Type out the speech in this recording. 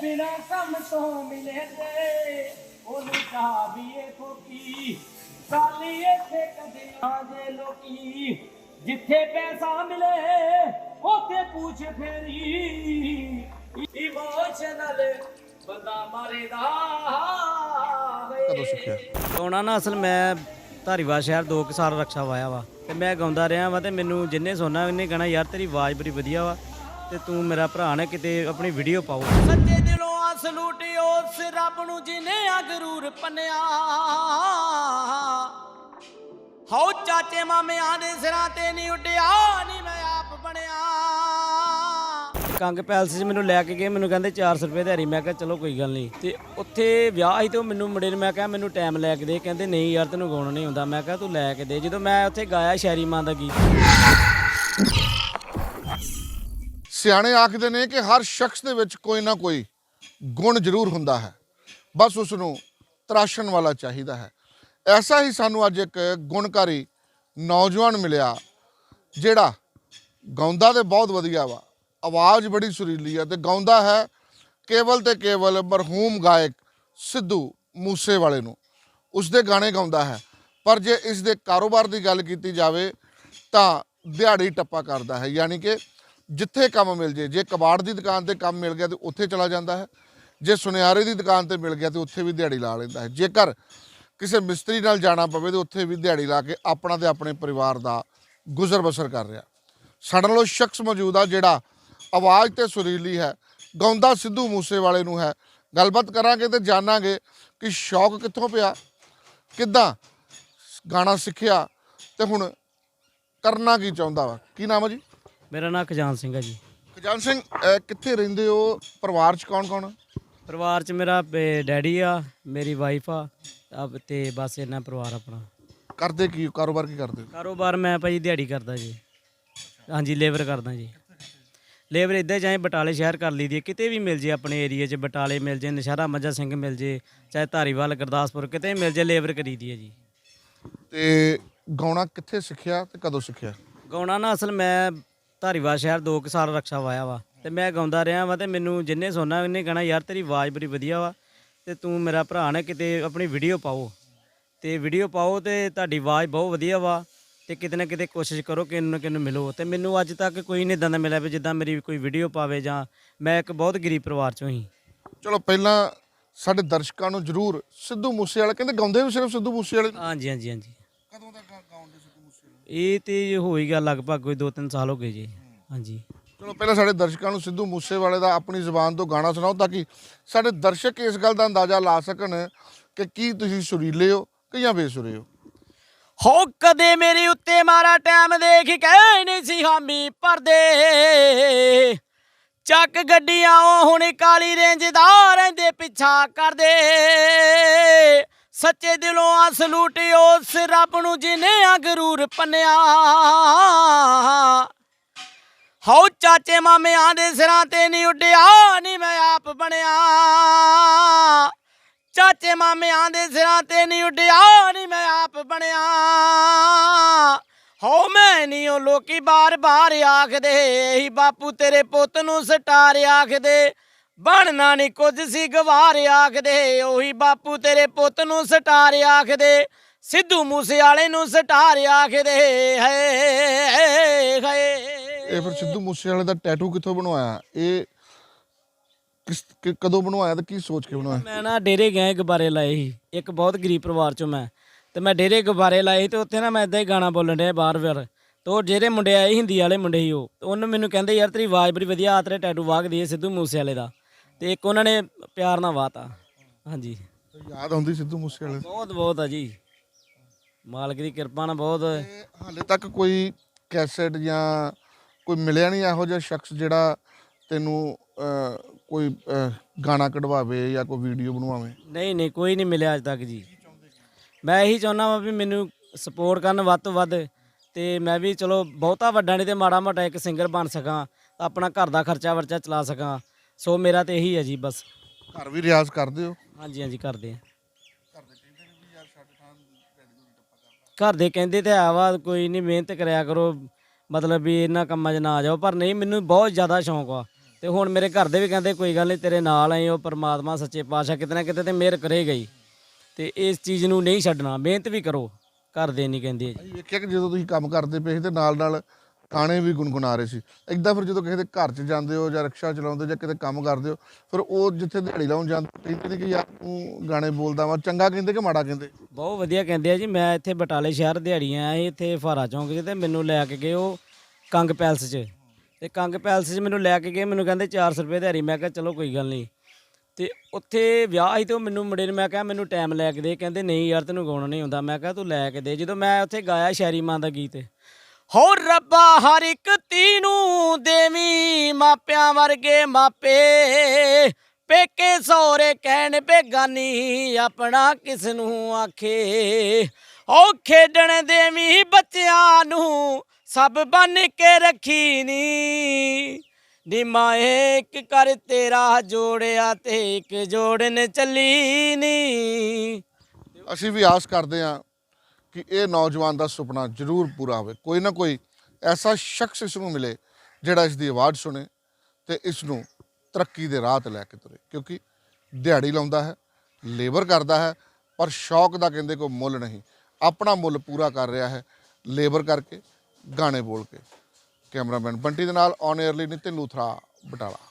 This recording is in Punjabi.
ਬਿਨਾ ਕੰਮ ਤੋਂ ਮਿਲੇ ਤੇ ਉਹਨੂੰ ਚਾਹ ਵੀ ਸਾਲੀ ਇੱਥੇ ਕਦੇ ਆ ਲੋਕੀ, ਜਿੱਥੇ ਪੈਸਾ ਮਿਲੇ, ਉੱਥੇ ਪੁੱਛ ਫੇਰੀ। ਇਮੋਸ਼ਨਲ ਬੰਦਾ ਮਾਰੇਦਾ ਕਦੋਂ ਸਿੱਖਿਆ? ਗਾਉਣਾ ਨਾ, ਅਸਲ ਮੈਂ ਧਾਰੀਵਾਲ ਸ਼ਹਿਰ ਦੋ ਕੁ ਸਾਲ ਰਕਸ਼ਾ ਵਾਇਆ ਵਾ, ਤੇ ਮੈਂ ਗਾਉਂਦਾ ਰਿਹਾ ਵਾ ਤੇ ਮੈਨੂੰ ਜਿੰਨੇ ਸੁਣਨਾ, ਉਹਨੇ ਕਹਣਾ, ਯਾਰ ਤੇਰੀ ਆਵਾਜ਼ ਬੜੀ ਵਧੀਆ ਵਾ। ਤੇ ਤੂੰ ਮੇਰਾ ਭਰਾ ਨੇ ਕਿਤੇ ਆਪਣੀ ਵੀਡੀਓ ਪਾਓ। ਸੱਚੇ ਦਿਲੋਂ ਆ ਸਲੂਟ ਉਸ ਰੱਬ ਨੂੰ ਜਿਨੇ ਆ ਗਰੂਰ ਪੰਨਿਆ। ਹਉ ਚਾਚੇ ਮਾਮਿਆਂ ਦੇ ਸਿਰਾਂ ਤੇ ਨਹੀਂ ਉੱਡਿਆ ਨਹੀਂ ਮੈਂ ਆਪ ਬਣਿਆ। ਕੰਗ ਪੈਲਸ 'ਚ ਮੈਨੂੰ ਲੈ ਕੇ ਗਏ ਮੈਨੂੰ ਕਹਿੰਦੇ 400 ਰੁਪਏ ਦਿਹਾੜੀ। ਮੈਂ ਕਿਹਾ ਚਲੋ ਕੋਈ ਗੱਲ ਨਹੀਂ। ਤੇ ਉੱਥੇ ਵਿਆਹ ਸੀ ਤੇ ਉਹ ਮੈਨੂੰ ਮੁੰਡੇ ਨੇ ਮੈਂ ਕਿਹਾ ਮੈਨੂੰ ਟਾਈਮ ਲੈ ਕੇ ਦੇ। ਕਹਿੰਦੇ ਨਹੀਂ ਯਾਰ ਤੈਨੂੰ ਗਾਉਣਾ ਨਹੀਂ ਹੁੰਦਾ ਮੈਂ ਕਿਹਾ ਤੂੰ ਲੈ ਕੇ ਦੇ। ਜਦੋਂ ਮੈਂ ਉੱਥੇ ਗਾਇਆ ਸ਼ਾਇਰੀ ਮਾਂ ਦਾ ਗੀਤ। ਸਿਆਣੇ ਆਖਦੇ ਨੇ ਕਿ ਹਰ ਸ਼ਖਸ ਦੇ ਵਿੱਚ ਕੋਈ ਨਾ ਕੋਈ ਗੁਣ ਜ਼ਰੂਰ ਹੁੰਦਾ ਹੈ। ਬਸ ਉਸ ਨੂੰ ਤਰਾਸ਼ਣ ਵਾਲਾ ਚਾਹੀਦਾ ਹੈ। ਐਸਾ ਹੀ ਸਾਨੂੰ ਅੱਜ ਇੱਕ ਗੁਣਕਾਰੀ ਨੌਜਵਾਨ ਮਿਲਿਆ, ਜਿਹੜਾ ਗਾਉਂਦਾ ਤੇ ਬਹੁਤ ਵਧੀਆ ਵਾ। ਆਵਾਜ਼ ਬੜੀ ਸੁਰੀਲੀ ਆ ਤੇ ਗਾਉਂਦਾ ਹੈ ਕੇਵਲ ਤੇ ਕੇਵਲ ਮਰਹੂਮ ਗਾਇਕ ਸਿੱਧੂ ਮੂਸੇ ਵਾਲੇ ਨੂੰ। ਉਸ ਦੇ ਗਾਣੇ ਗਾਉਂਦਾ ਹੈ। ਪਰ ਜੇ ਇਸ ਦੇ ਕਾਰੋਬਾਰ ਦੀ ਗੱਲ ਕੀਤੀ ਜਾਵੇ ਤਾਂ ਦਿਹਾੜੀ ਟੱਪਾ ਕਰਦਾ ਹੈ। ਯਾਨੀ ਕਿ ਜਿੱਥੇ ਕੰਮ ਮਿਲ ਜੇ ਜੇ ਕਬਾੜ ਦੀ ਦੁਕਾਨ ਤੇ ਕੰਮ ਮਿਲ ਗਿਆ ਤੇ ਉੱਥੇ ਚਲਾ ਜਾਂਦਾ ਹੈ, ਜੇ ਸੁਨਿਆਰੇ ਦੀ ਦੁਕਾਨ ਤੇ ਮਿਲ ਗਿਆ ਤੇ ਉੱਥੇ ਵੀ ਦਿਹਾੜੀ ਲਾ ਲੈਂਦਾ ਹੈ। ਜੇਕਰ ਕਿਸੇ ਮਿਸਤਰੀ ਨਾਲ ਜਾਣਾ ਪਵੇ ਤੇ ਉੱਥੇ ਵੀ ਦਿਹਾੜੀ ਲਾ ਕੇ ਆਪਣਾ ਤੇ ਆਪਣੇ ਪਰਿਵਾਰ ਦਾ ਗੁਜ਼ਰ ਬਸਰ ਕਰ ਰਿਹਾ। ਸਾਡੇ ਨਾਲ ਉਹ ਸ਼ਖਸ ਮੌਜੂਦ ਆ, ਜਿਹੜਾ ਆਵਾਜ਼ ਤੇ ਸੁਰੀਲੀ ਹੈ, ਗਾਉਂਦਾ ਸਿੱਧੂ ਮੂਸੇ ਵਾਲੇ ਨੂੰ ਹੈ। ਗੱਲਬਾਤ ਕਰਾਂਗੇ ਤੇ ਜਾਣਾਂਗੇ ਕਿ ਸ਼ੌਕ ਕਿੱਥੋਂ ਪਿਆ, ਕਿੱਦਾਂ ਗਾਣਾ ਸਿੱਖਿਆ ਤੇ ਹੁਣ ਕਰਨਾ ਕੀ ਚਾਹੁੰਦਾ ਵਾ। ਕੀ ਨਾਮ ਹੈ ਜੀ? ਮੇਰਾ ਨਾਮ ਖਜਾਨ ਸਿੰਘ ਹੈ ਜੀ। ਖਜਾਨ ਸਿੰਘ ਅਹ ਕਿੱਥੇ ਰਹਿੰਦੇ ਹੋ? ਪਰਿਵਾਰ ਚ ਕੌਣ ਕੌਣ ਆ? ਪਰਿਵਾਰ 'ਚ ਮੇਰਾ ਡੈਡੀ ਆ ਮੇਰੀ ਵਾਈਫ ਆ ਅਬ ਤੇ ਬਸ ਇਹਨਾਂ ਪਰਿਵਾਰ ਆਪਣਾ। ਕਰਦੇ ਕੀ ਕਾਰੋਬਾਰ ਕੀ ਕਰਦੇ ਹੋ? ਕਾਰੋਬਾਰ ਮੈਂ ਭਾਜੀ ਦਿਹਾੜੀ ਕਰਦਾ ਜੀ। ਹਾਂਜੀ ਲੇਬਰ ਕਰਦਾ ਜੀ। ਲੇਬਰ ਇੱਦਾਂ ਚਾਹੇ ਬਟਾਲੇ ਸ਼ਹਿਰ ਕਰ ਲਈਦੀ ਹੈ। ਕਿਤੇ ਵੀ ਮਿਲ ਜੇ ਆਪਣੇ ਏਰੀਆ 'ਚ ਬਟਾਲੇ ਮਿਲ ਜੇ ਨਸ਼ਹਿਰਾ ਮੱਝਾ ਸਿੰਘ ਮਿਲ ਜੇ ਚਾਹੇ ਧਾਰੀਵਾਲ ਗੁਰਦਾਸਪੁਰ ਕਿਤੇ ਵੀ ਮਿਲ ਜੇ ਲੇਬਰ ਕਰੀਦੀ ਹੈ ਜੀ। ਤੇ ਗਾਉਣਾ ਕਿੱਥੇ ਸਿੱਖਿਆ ਤੇ ਕਦੋਂ ਸਿੱਖਿਆ? ਗਾਉਣਾ ਨਾ ਅਸਲ ਮੈਂ ਧਾਰੀਵਾਲ ਸ਼ਹਿਰ ਦੋ ਕੁ ਸਾਲ ਰਕਸ਼ਾ ਵਾਇਆ ਵਾ ਤੇ ਮੈਂ ਗਾਉਂਦਾ ਰਿਹਾ ਵਾ ਤੇ ਮੈਨੂੰ ਜਿੰਨੇ ਸੁਣਨਾ ਉਹਨੇ ਕਹਣਾ ਯਾਰ ਤੇਰੀ ਆਵਾਜ਼ ਬੜੀ ਵਧੀਆ ਵਾ ਤੇ ਤੂੰ ਮੇਰਾ ਭਰਾ ਨੇ ਕਿਤੇ ਆਪਣੀ ਵੀਡੀਓ ਪਾਓ। ਤੇ ਵੀਡੀਓ ਪਾਓ ਤੇ ਤੁਹਾਡੀ ਆਵਾਜ਼ ਬਹੁਤ ਵਧੀਆ ਵਾ ਤੇ ਕਿਤੇ ਨਾ ਕਿਤੇ ਕੋਸ਼ਿਸ਼ ਕਰੋ ਕਿ ਇਹਨੂੰ ਕਿਨੂੰ ਮਿਲੋ। ਤੇ ਮੈਨੂੰ ਅੱਜ ਤੱਕ ਕੋਈ ਨਹੀਂ ਇਦਾਂ ਦਾ ਮਿਲਿਆ ਵੀ ਜਿੱਦਾਂ ਮੇਰੀ ਕੋਈ ਵੀਡੀਓ ਪਾਵੇ ਜਾਂ ਮੈਂ ਇੱਕ ਬਹੁਤ ਗਰੀਬ ਪਰਿਵਾਰ ਚੋਂ ਹੀ। ਚਲੋ ਪਹਿਲਾਂ ਸਾਡੇ ਦਰਸ਼ਕਾਂ ਨੂੰ ਜਰੂਰ ਸਿੱਧੂ ਮੂਸੇ ਵਾਲੇ ਕਹਿੰਦੇ ਗਾਉਂਦੇ ਵੀ ਸਿਰਫ ਸਿੱਧੂ ਮੂਸੇ ਵਾਲੇ ਹਾਂਜੀ ਹਾਂਜੀ ਹਾਂਜੀ ਕਦੋਂ ਤੱਕ ਗਾਉਂਦੇ ਸਿੱਧੂ ਮੂਸੇ ਵਾਲੇ ਇਹ ਤੇ ਹੋਈ ਗਿਆ ਲਗਭਗ ਕੋਈ 2-3 ਸਾਲ ਹੋ ਗਏ ਜੀ। ਹਾਂਜੀ। ਚਲੋ ਪਹਿਲਾਂ ਸਾਡੇ ਦਰਸ਼ਕਾਂ ਨੂੰ ਸਿੱਧੂ ਮੂਸੇ ਵਾਲੇ ਦਾ ਆਪਣੀ ਜ਼ੁਬਾਨ ਤੋਂ ਗਾਣਾ ਸੁਣਾਓ ਤਾਂ ਕਿ ਸਾਡੇ ਦਰਸ਼ਕ ਇਸ ਗੱਲ ਦਾ ਅੰਦਾਜ਼ਾ ਲਾ ਸਕਣ ਕਿ ਕੀ ਤੁਸੀਂ ਸੁਰੀਲੇ ਹੋ ਕਿ ਜਾਂ ਬੇਸੁਰੇ ਹੋ। ਹੋ ਕਦੇ ਮੇਰੇ ਉੱਤੇ ਮਾਰਾ ਟਾਈਮ ਦੇਖ ਕੇ ਨਹੀਂ ਸੀ ਹਾਮੀ ਭਰਦੇ। ਚੱਕ ਗੱਡੀਆਂ ਹੁਣ ਕਾਲੀ ਰੇਂਜ ਦਾ ਰਹਿੰਦੇ ਪਿੱਛਾ ਕਰਦੇ। ਸੱਚੇ ਦਿਲੋਂ ਆ ਸਲੂਟ ਉਸ ਰੱਬ ਨੂੰ ਜਿਨੇ ਆ ਗਰੂਰ ਪੰਨਿਆ। ਹਉ ਚਾਚੇ ਮਾਮਿਆਂ ਦੇ ਸਿਰਾਂ ਤੇ ਨਹੀਂ ਉੱਡਿਆ ਨਹੀਂ ਮੈਂ ਆਪ ਬਣਿਆ। ਚਾਚੇ ਮਾਮਿਆਂ ਦੇ ਸਿਰਾਂ ਤੇ ਨਹੀਂ ਉੱਡਿਆ ਨਹੀਂ ਮੈਂ ਆਪ ਬਣਿਆ। ਹੋ ਮੈਂ ਨਹੀਂ ਉਹ ਲੋਕੀ ਬਾਰ-ਬਾਰ ਆਖਦੇ ਹੀ ਬਾਪੂ ਤੇਰੇ ਪੁੱਤ ਨੂੰ ਸਟਾਰ ਆਖਦੇ। ਬਣਨਾ ਨਹੀਂ ਕੁਝ ਸੀ ਗਵਾਰ ਆਖਦੇ ਉਹੀ ਬਾਪੂ ਤੇਰੇ ਪੁੱਤ ਨੂੰ ਸਟਾਰ ਆਖਦੇ ਸਿੱਧੂ ਮੂਸੇ ਵਾਲੇ ਨੂੰ ਸਟਾਰ ਆਖਦੇ ਹਏ ਹਏ। ਇਹ ਫਿਰ ਸਿੱਧੂ ਮੂਸੇ ਵਾਲੇ ਦਾ ਟੈਟੂ ਕਿੱਥੋਂ ਬਣਵਾਇਆ? ਇਹ ਕਿਸ ਕਦੋਂ ਬਣਵਾਇਆ ਤੇ ਕੀ ਸੋਚ ਕੇ ਬਣਵਾਇਆ? ਮੈਂ ਨਾ ਡੇਰੇ ਗਿਆ ਗੁਬਾਰੇ ਲਾਏ ਸੀ। ਇੱਕ ਬਹੁਤ ਗਰੀਬ ਪਰਿਵਾਰ ਚੋਂ ਮੈਂ। ਤੇ ਮੈਂ ਡੇਰੇ ਗੁਬਾਰੇ ਲਾਏ ਸੀ ਤੇ ਉੱਥੇ ਨਾ ਮੈਂ ਇਦਾਂ ਹੀ ਗਾਣਾ ਬੋਲਣ ਡਿਆ ਬਾਹਰ ਫਿਰ। ਤੇ ਉਹ ਜਿਹੜੇ ਮੁੰਡੇ ਆਏ ਹਿੰਦੀ ਵਾਲੇ ਮੁੰਡੇ ਸੀ ਉਹ। ਤੇ ਉਹਨੂੰ ਮੈਨੂੰ ਕਹਿੰਦੇ ਯਾਰ ਤੇਰੀ ਆਵਾਜ਼ ਬੜੀ ਵਧੀਆ ਆ ਤੇਰੇ ਟੈਟੂ ਵਾਗ ਦੀ ਸਿੱਧੂ ਮੂਸੇ ਵਾਲੇ ਦਾ। ਤੇ ਇੱਕ ਉਹਨਾਂ ਨੇ ਪਿਆਰ ਨਾਲ ਵਾਤਾ। ਹਾਂਜੀ। ਯਾਦ ਆਉਂਦੀ ਸਿੱਧੂ ਮੂਸੇ ਵਾਲੇ ਦੀ। ਬਹੁਤ ਬਹੁਤ ਆ ਜੀ। ਮਾਲਕ ਦੀ ਕਿਰਪਾ ਨਾਲ ਬਹੁਤ। ਤੇ ਹਾਲੇ ਤੱਕ ਕੋਈ ਕੈਸੇਟ ਜਾਂ ਕੋਈ ਮਿਲਿਆ ਨਹੀਂ ਇਹੋ ਜਿਹਾ ਸ਼ਖਸ ਜਿਹੜਾ ਤੈਨੂੰ ਅਹ, ਕੋਈ ਅਹ, ਗਾਣਾ ਕਢਵਾਵੇ ਜਾਂ ਕੋਈ ਵੀਡੀਓ ਬਣਵਾਵੇ? ਨਹੀਂ ਨਹੀਂ ਕੋਈ ਨਹੀਂ ਮਿਲਿਆ ਅਜ ਤੱਕ ਜੀ। ਮੈਂ ਇਹੀ ਚਾਹੁੰਦਾ ਵਾਂ ਵੀ ਮੈਨੂੰ ਸਪੋਰਟ ਕਰਨ ਵੱਧ ਤੋਂ ਵੱਧ ਤੇ ਮੈਂ ਵੀ ਚਲੋ ਬਹੁਤਾ ਵੱਡਾ ਨਹੀਂ ਤੇ ਮਾੜਾ ਮੋਟਾ ਇੱਕ ਸਿੰਗਰ ਬਣ ਸਕਾਂ ਤਾਂ ਆਪਣਾ ਘਰ ਦਾ ਖਰਚਾ ਵਰਚਾ ਚਲਾ ਸਕਾਂ। ਸੋ ਮੇਰਾ ਤੇ ਇਹੀ ਹੈ ਜੀ ਬਸ। ਘਰ ਵੀ ਰਿਆਜ਼ ਕਰਦੇ ਹੋ? ਹਾਂਜੀ ਹਾਂਜੀ ਕਰਦੇ ਆ। ਘਰ ਦੇ ਕਹਿੰਦੇ ਤੇ ਆ ਵਾ ਕੋਈ ਨਹੀਂ ਮਿਹਨਤ ਕਰਿਆ ਕਰੋ ਮਤਲਬ ਵੀ ਇਹਨਾਂ ਕੰਮਾਂ 'ਚ ਨਾ ਆ ਜਾਓ ਪਰ ਨਹੀਂ ਮੈਨੂੰ ਬਹੁਤ ਜ਼ਿਆਦਾ ਸ਼ੌਂਕ ਆ ਤੇ ਹੁਣ ਮੇਰੇ ਘਰ ਦੇ ਵੀ ਕਹਿੰਦੇ ਕੋਈ ਗੱਲ ਨਹੀਂ ਤੇਰੇ ਨਾਲ ਆਏ ਉਹ ਪਰਮਾਤਮਾ ਸੱਚੇ ਪਾਤਸ਼ਾਹ ਕਿਤੇ ਨਾ ਕਿਤੇ ਤੇ ਮਿਹਰ ਕਰੇਗਾ ਹੀ। ਤੇ ਇਸ ਚੀਜ਼ ਨੂੰ ਨਹੀਂ ਛੱਡਣਾ ਮਿਹਨਤ ਵੀ ਕਰੋ ਘਰ ਦੇ ਨਹੀਂ ਕਹਿੰਦੇ। ਜੀ ਅਸੀਂ ਵੇਖਿਆ ਕਿ ਜਦੋਂ ਤੁਸੀਂ ਕੰਮ ਕਰਦੇ ਪਏ ਸੀ ਤੇ ਨਾਲ ਨਾਲ ਗਾਣੇ ਵੀ ਗੁੰਗੁਣਾ ਰਹੇ ਸੀ। ਇਦਾਂ ਫਿਰ ਜਦੋਂ ਕਿਸੇ ਦੇ ਘਰ 'ਚ ਜਾਂਦੇ ਹੋ ਜਾਂ ਰਿਕਸ਼ਾ ਚਲਾਉਂਦੇ ਹੋ ਜਾਂ ਕਿਤੇ ਕੰਮ ਕਰਦੇ ਹੋ, ਫਿਰ ਉਹ ਜਿੱਥੇ ਦਿਹਾੜੀ ਲਾਉਣ ਜਾਂਦੇ ਕਹਿੰਦੇ ਨੇ ਕਿ ਯਾਰ ਤੂੰ ਗਾਣੇ ਬੋਲਦਾ ਵਾ, ਚੰਗਾ ਕਹਿੰਦੇ ਕਿ ਮਾੜਾ ਕਹਿੰਦੇ? ਬਹੁਤ ਵਧੀਆ ਕਹਿੰਦੇ ਆ ਜੀ, ਮੈਂ ਇੱਥੇ ਬਟਾਲੇ ਸ਼ਹਿਰ ਦਿਹਾੜੀ ਇੱਥੇ ਫਾਰਾ ਚੌਂਕ 'ਚ ਤੇ ਮੈਨੂੰ ਲੈ ਕੇ ਗਏ ਉਹ ਕੰਗ ਪੈਲਸ 'ਚ। ਤੇ ਕੰਗ ਪੈਲਸ 'ਚ ਮੈਨੂੰ ਲੈ ਕੇ ਗਏ, ਮੈਨੂੰ ਕਹਿੰਦੇ 400 ਰੁਪਏ ਦਿਹਾੜੀ, ਮੈਂ ਕਿਹਾ ਚਲੋ ਕੋਈ ਗੱਲ ਨਹੀਂ। ਤੇ ਉੱਥੇ ਵਿਆਹ ਸੀ ਤੇ ਉਹ ਮੈਨੂੰ ਮੁੰਡੇ ਨੇ, ਮੈਂ ਕਿਹਾ ਮੈਨੂੰ ਟਾਈਮ ਲੈ ਕੇ ਦੇ, ਕਹਿੰਦੇ ਨਹੀਂ ਯਾਰ ਤੈਨੂੰ ਗਾਉਣਾ ਨਹੀਂ ਆਉਂਦਾ, ਮੈਂ ਕਿਹਾ ਤੂੰ ਲੈ ਕੇ ਦੇ। ਜਦੋਂ ਮੈਂ ਉੱਥੇ ਗਾਇਆ ਸ਼ੈਰੀ ਮਾਂ ਦਾ ਗੀਤ ਹੋ ਰੱਬਾ ਹਰ ਇੱਕ ਤੀ ਨੂੰ ਦੇਵੀ, ਮਾਪਿਆਂ ਵਰਗੇ ਮਾਪੇ। ਪੇਕੇ ਸੋਰੇ ਕਹਿਣ, ਬੇਗਾਨੀ ਆਪਣਾ ਕਿਸ ਨੂੰ ਆਖੇ? ਓ ਖੇਡਣ ਦੇਵੀ ਬੱਚਿਆਂ ਨੂੰ ਸਭ ਬਨ ਕੇ ਰੱਖੀ ਨੀ। ਨੀ ਮਾਏ, ਇੱਕ ਕਰ ਤੇਰਾ ਜੋੜਿਆ ਤੇ ਇੱਕ ਜੋੜਨ ਚੱਲੀ ਨੀ। ਅਸੀਂ ਵੀ ਆਸ ਕਰਦੇ ਹਾਂ ਕਿ ਇਹ ਨੌਜਵਾਨ ਦਾ ਸੁਪਨਾ ਜ਼ਰੂਰ ਪੂਰਾ ਹੋਵੇ। ਕੋਈ ਨਾ ਕੋਈ ਐਸਾ ਸ਼ਖਸ ਇਸ ਨੂੰ ਮਿਲੇ ਜਿਹੜਾ ਇਸ ਦੀ ਆਵਾਜ਼ ਸੁਣੇ ਤੇ ਇਸ ਨੂੰ ਤਰੱਕੀ ਦੇ ਰਾਹ ਤੇ ਲੈ ਕੇ ਤੁਰੇ। ਕਿਉਂਕਿ ਦਿਹਾੜੀ ਲਾਉਂਦਾ ਹੈ ਲੇਬਰ ਕਰਦਾ ਹੈ, ਪਰ ਸ਼ੌਕ ਦਾ ਕਹਿੰਦੇ ਕੋਈ ਮੁੱਲ ਨਹੀਂ। ਆਪਣਾ ਮੁੱਲ ਪੂਰਾ ਕਰ ਰਿਹਾ ਹੈ ਲੇਬਰ ਕਰਕੇ, ਗਾਣੇ ਬੋਲ ਕੇ। ਕੈਮਰਾਮੈਨ ਬੰਟੀ ਦੇ ਨਾਲ ਔਨ 에ਅਰਲੀ ਨਿਤਿਨ ਲੂਥਰਾ, ਬਟਾਲਾ।